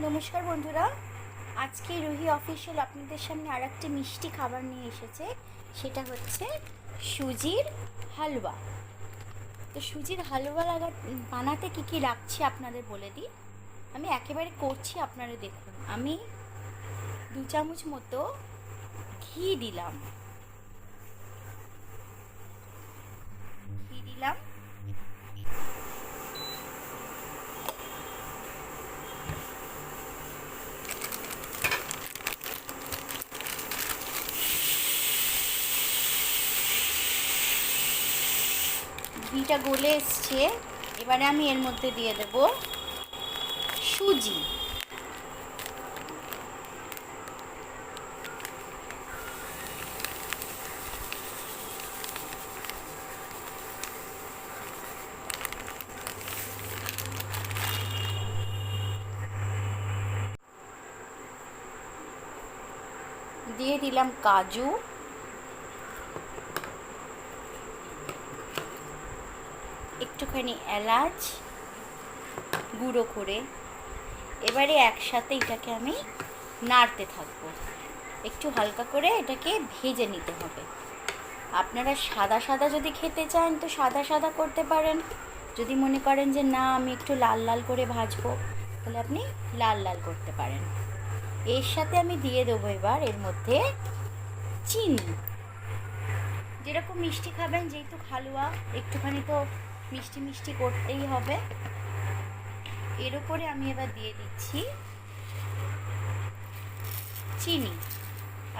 নমস্কার বন্ধুরা। আজকে রুহি অফিসিয়াল আপনাদের সামনে আর একটি মিষ্টি খাবার নিয়ে এসেছে। সেটা হচ্ছে সুজির হালুয়া। তো সুজির হালুয়া লাগা বানাতে কী কী লাগছে আপনাদের বলে দিই। আমি একেবারে করছি আপনারা দেখুন। আমি দু চামচ মতো ঘি দিলাম। ঘি দিলাম। ঘিটা গলে এসছে এবারে আমি এর মধ্যে দিয়ে দেব সুজি। দিয়ে দিলাম কাজু। একটুখানি এলাচ গুঁড়ো করে এবারে একসাথে এটাকে আমি নাড়তে থাকব। একটু হালকা করে এটাকে ভেজে নিতে হবে। আপনারা সাদা সাদা যদি খেতে চান তো সাদা সাদা করতে পারেন। যদি মনে করেন যে না, আমি একটু লাল লাল করে ভাজবো, তাহলে আপনি লাল লাল করতে পারেন। এর সাথে আমি দিয়ে দেবো এবার এর মধ্যে চিনি। যেরকম মিষ্টি খাবেন, যেহেতু হালুয়া একটুখানি তো মিষ্টি মিষ্টি করতেই হবে। এর উপরে আমি এবার দিয়ে দিচ্ছি চিনি।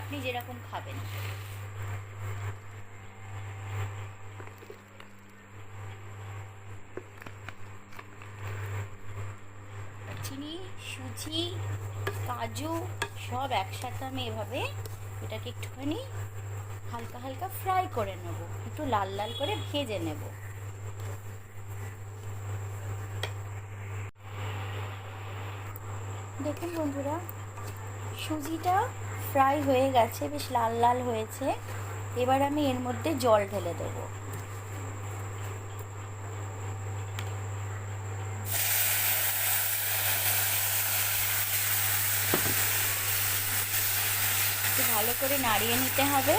আপনি যেরকম খাবেন। চিনি, সুজি, কাজু সব একসাথে আমি এভাবে এটাকে একটুখানি হালকা হালকা ফ্রাই করে নেব। একটু লাল লাল করে ভেজে নেব। দেখুন বন্ধুরা, সুজিটা ফ্রাই হয়ে গেছে, বেশ লাল লাল হয়েছে। এবার আমি এর মধ্যে জল ঢেলে দেবো। ভালো করে নাড়িয়ে নিতে হবে।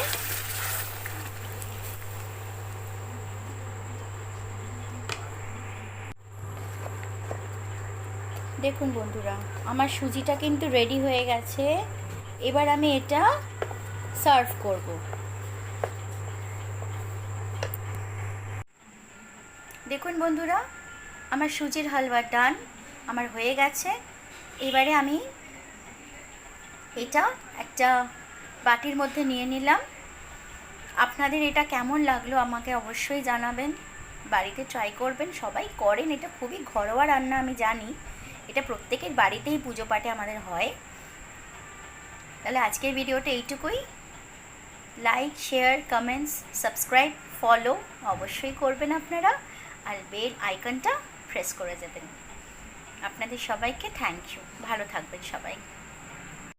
দেখুন বন্ধুরা, আমার সুজিটা কিন্তু রেডি হয়ে গেছে। এবার আমি এটা সার্ভ করব। দেখুন বন্ধুরা, আমার সুজির হালুয়া ডান আমার হয়ে গেছে। এবারে আমি এটা একটা বাটির মধ্যে নিয়ে নিলাম। আপনাদের এটা কেমন লাগল আমাকে অবশ্যই জানাবেন। বাড়িতে ট্রাই করবেন, সবাই করেন, এটা খুবই ঘরোয়া রান্না আমি জানি। এটা প্রত্যেকের বাড়িতেই পুজো পাঠে আমাদের হয়। তাহলে আজকের ভিডিওটা এইটুকুই। Like share comments subscribe follow অবশ্যই করবেন আপনারা। আর বেল আইকনটা প্রেস করে দেবেন। আপনাদের সবাইকে থ্যাংক ইউ ভালো থাকবেন সবাই।